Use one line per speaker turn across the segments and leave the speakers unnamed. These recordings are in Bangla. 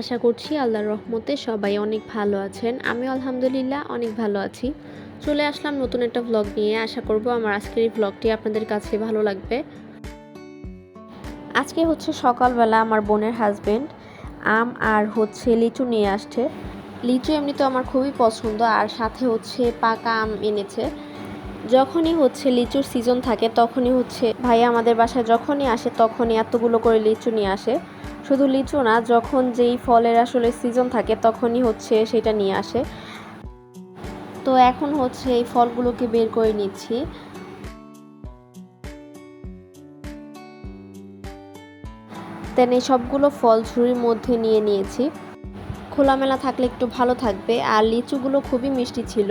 আশা করছি আল্লাহর রহমতে সবাই অনেক ভালো আছেন। আমি আলহামদুলিল্লাহ অনেক ভালো আছি। চলে আসলাম নতুন একটা ভ্লগ নিয়ে। আশা করব আমার আজকের এই ভ্লগটি আপনাদের কাছে ভালো লাগবে। আজকে হচ্ছে সকালবেলা আমার বোনের হাজবেন্ড আম আর হচ্ছে লিচু নিয়ে আসছে। লিচু এমনি তো আমার খুবই পছন্দ, আর সাথে হচ্ছে পাকা আম এনেছে। যখনই হচ্ছে লিচুর সিজন থাকে, তখনই হচ্ছে ভাইয়া আমাদের বাসায় যখনই আসে, তখনই এতগুলো করে লিচু নিয়ে আসে। শুধু লিচু না, যখন যেই ফলের আসলে সিজন থাকে তখনই হচ্ছে সেটা নিয়ে আসে। তো এখন হচ্ছে এই ফলগুলোকে বের করে নিচ্ছি। দেন এই সবগুলো ফল ঝুড়ির মধ্যে নিয়ে নিয়েছি। খোলামেলা থাকলে একটু ভালো থাকবে, আর লিচুগুলো খুবই মিষ্টি ছিল।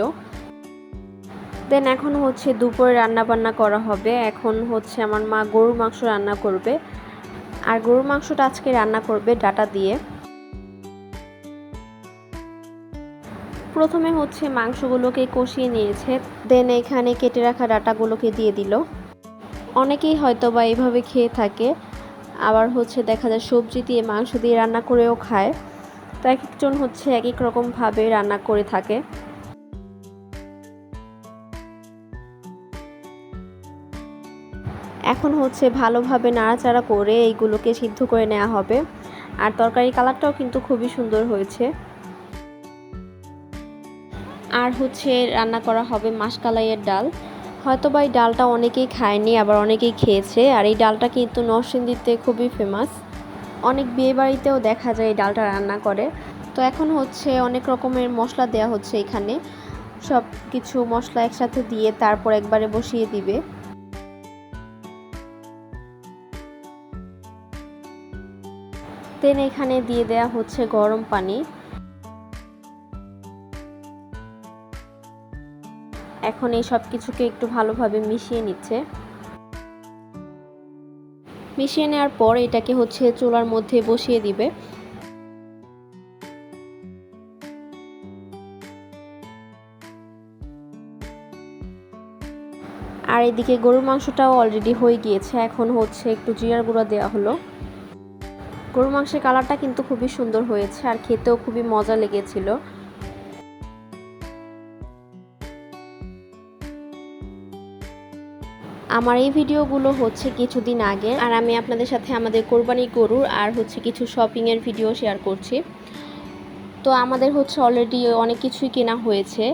দেন এখন হচ্ছে দুপুরে রান্না বান্না করা হবে। এখন হচ্ছে আমার মা গরুর মাংস রান্না করবে। আর গরুর মাংসটা আজকে রান্না করবে ডাটা দিয়ে। প্রথমে হচ্ছে মাংসগুলোকে কষিয়ে নিয়েছে দেন এখানে কেটে রাখা ডাটাগুলোকে দিয়ে দিল। অনেকেই হয়তো বা এইভাবে খেয়ে থাকে, আবার হচ্ছে দেখা যায় সবজি দিয়ে মাংস দিয়ে রান্না করেও খায়। তো এক একজন হচ্ছে এক এক রকমভাবে রান্না করে থাকে। এখন হচ্ছে ভালোভাবে নাড়াচাড়া করে এইগুলোকে সিদ্ধ করে নেওয়া হবে। আর তরকারি কালারটাও কিন্তু খুবই সুন্দর হয়েছে। আর হচ্ছে রান্না করা হবে মাসকালাইয়ের ডাল। হয়তো বা এই ডালটা অনেকেই খায়নি, আবার অনেকেই খেয়েছে। আর এই ডালটা কিন্তু নরসিংদীতে খুবই ফেমাস অনেক বিয়ে বাড়িতেও দেখা যায় এই ডালটা রান্না করে। তো এখন হচ্ছে অনেক রকমের মশলা দেওয়া হচ্ছে এখানে। সব কিছু মশলা একসাথে দিয়ে তারপর একবারে বসিয়ে দিবে। দেন এখানে দিয়ে দেয়া হচ্ছে গরম পানি। এখন এই সব কিছুকে একটু ভালোভাবে মিশিয়ে নিচ্ছে। মিশিয়ে নেওয়ার পর এটাকে হচ্ছে চুলার মধ্যে বসিয়ে দিবে। আর এদিকে গরুর মাংসটাও অলরেডি হয়ে গিয়েছে। এখন হচ্ছে একটু জিরার গুঁড়া দেওয়া হলো। গরুর মাংসের কালারটা কিন্তু খুবই সুন্দর হয়েছে আর খেতেও খুবই মজা লেগেছিল। আমার এই ভিডিওগুলো হচ্ছে কিছুদিন আগে আর আমি আপনাদের সাথে আমাদের কোরবানি গরুর আর হচ্ছে কিছু শপিংয়ের ভিডিও শেয়ার করছি। তো আমাদের হচ্ছে অলরেডি অনেক কিছুই কেনা হয়েছে।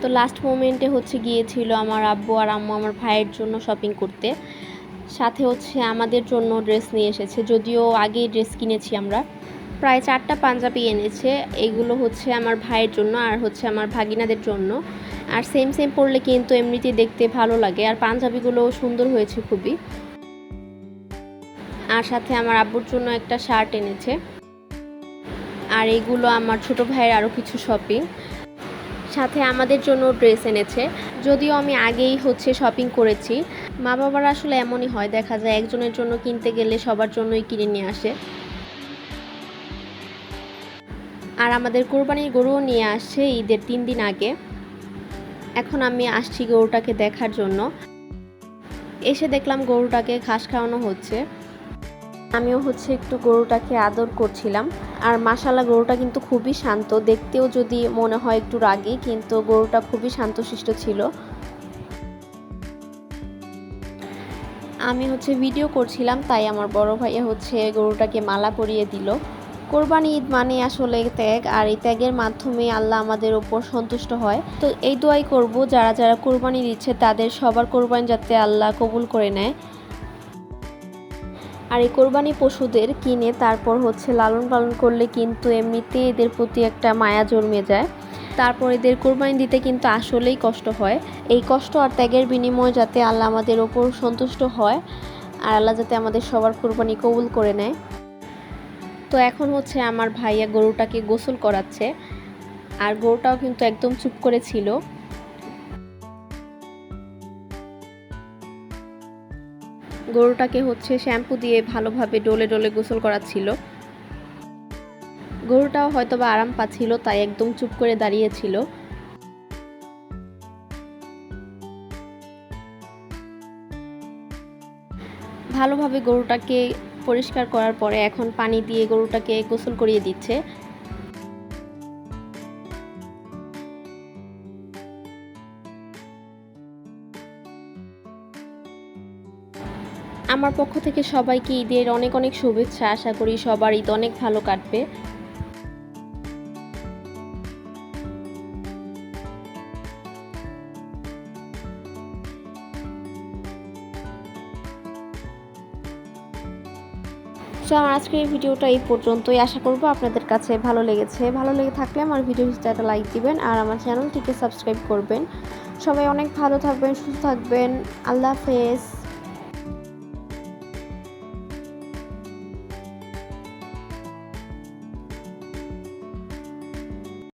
তো লাস্ট মোমেন্টে হচ্ছে গিয়েছিল আমার আব্বু আর আম্মু আমার ভাইয়ের জন্য শপিং করতে। সাথে হচ্ছে আমাদের জন্য ড্রেস নিয়ে এসেছে। যদিও আগেই ড্রেস কিনেছি আমরা। প্রায় চারটা পাঞ্জাবি এনেছে। এগুলো হচ্ছে আমার ভাইয়ের জন্য আর হচ্ছে আমার ভাগিনাদের জন্য। আর সেম সেম পরলে কিন্তু এমনিতেই দেখতে ভালো লাগে। আর পাঞ্জাবিগুলো সুন্দর হয়েছে খুবই। আর সাথে আমার আব্বুর জন্য একটা শার্ট এনেছে। আর এগুলো আমার ছোট ভাইয়ের আরও কিছু শপিং সাথে আমাদের জন্য ড্রেস এনেছে। যদিও আমি আগেই হচ্ছে শপিং করেছি। মা বাবারা আসলে এমনই হয়, দেখা যায় একজনের জন্য কিনতে গেলে সবার জন্যই কিনে নিয়ে আসে। আর আমাদের কোরবানির গরুও নিয়ে আসছে ঈদের তিন দিন আগে। এখন আমি আসছি গরুটাকে দেখার জন্য। এসে দেখলাম গরুটাকে ঘাস খাওয়ানো হচ্ছে। আমিও হচ্ছে একটু গরুটাকে আদর করছিলাম। আর মাসালা গরুটা কিন্তু খুবই শান্ত। দেখতেও যদি মনে হয় একটু রাগি, কিন্তু গরুটা খুবই শান্তশিষ্ট ছিল। আমি হচ্ছে ভিডিও করছিলাম, তাই আমার বড় ভাইয়া হচ্ছে গরুটাকে মালা পরিয়ে দিল। কোরবানি ঈদ মানে আসলে ত্যাগ, আর এই ত্যাগের মাধ্যমে আল্লাহ আমাদের ওপর সন্তুষ্ট হয়। তো এই দোয়াই করব, যারা যারা কোরবানি দিচ্ছে তাদের সবার কোরবানি যাতে আল্লাহ কবুল করে নেয়। আর এই কোরবানি পশুদের কিনে তারপর হচ্ছে লালন পালন করলে কিন্তু এমনিতে এদের প্রতি একটা মায়া জন্মে যায়। তারপর এদের কোরবানি দিতে কিন্তু আসলেই কষ্ট হয়। এই কষ্ট আর ত্যাগের বিনিময় যাতে আল্লাহ আমাদের ওপর সন্তুষ্ট হয়, আর আল্লাহ যাতে আমাদের সবার কোরবানি কবুল করে নেয়। তো এখন হচ্ছে আমার ভাইয়া গরুটাকে গোসল করাচ্ছে। আর গরুটাও কিন্তু একদম চুপ করে গরুটাকে হচ্ছে শ্যাম্পু দিয়ে ভালোভাবে ডলে ডলে গোসল করাচ্ছিল। গরুটাও হয়তো বা আরাম পাচ্ছিল, তাই একদম চুপ করে দাঁড়িয়েছিল। ভালোভাবে গরুটাকে পরিষ্কার করার পরে এখন পানি দিয়ে গরুটাকে গোসল করিয়ে দিচ্ছে। আমার পক্ষ থেকে সবাইকে ঈদের অনেক অনেক শুভেচ্ছা। আশা করি সবার ঈদ অনেক ভালো কাটবে। সো আমার আজকের এই ভিডিওটা এই পর্যন্তই। আশা করব আপনাদের কাছে ভালো লেগেছে। ভালো লেগে থাকলে আমার ভিডিওটা একটা লাইক দিবেন আর আমার চ্যানেলটিকে সাবস্ক্রাইব করবেন। সবাই অনেক ভালো থাকবেন, সুস্থ থাকবেন। আল্লাহ হাফেজ।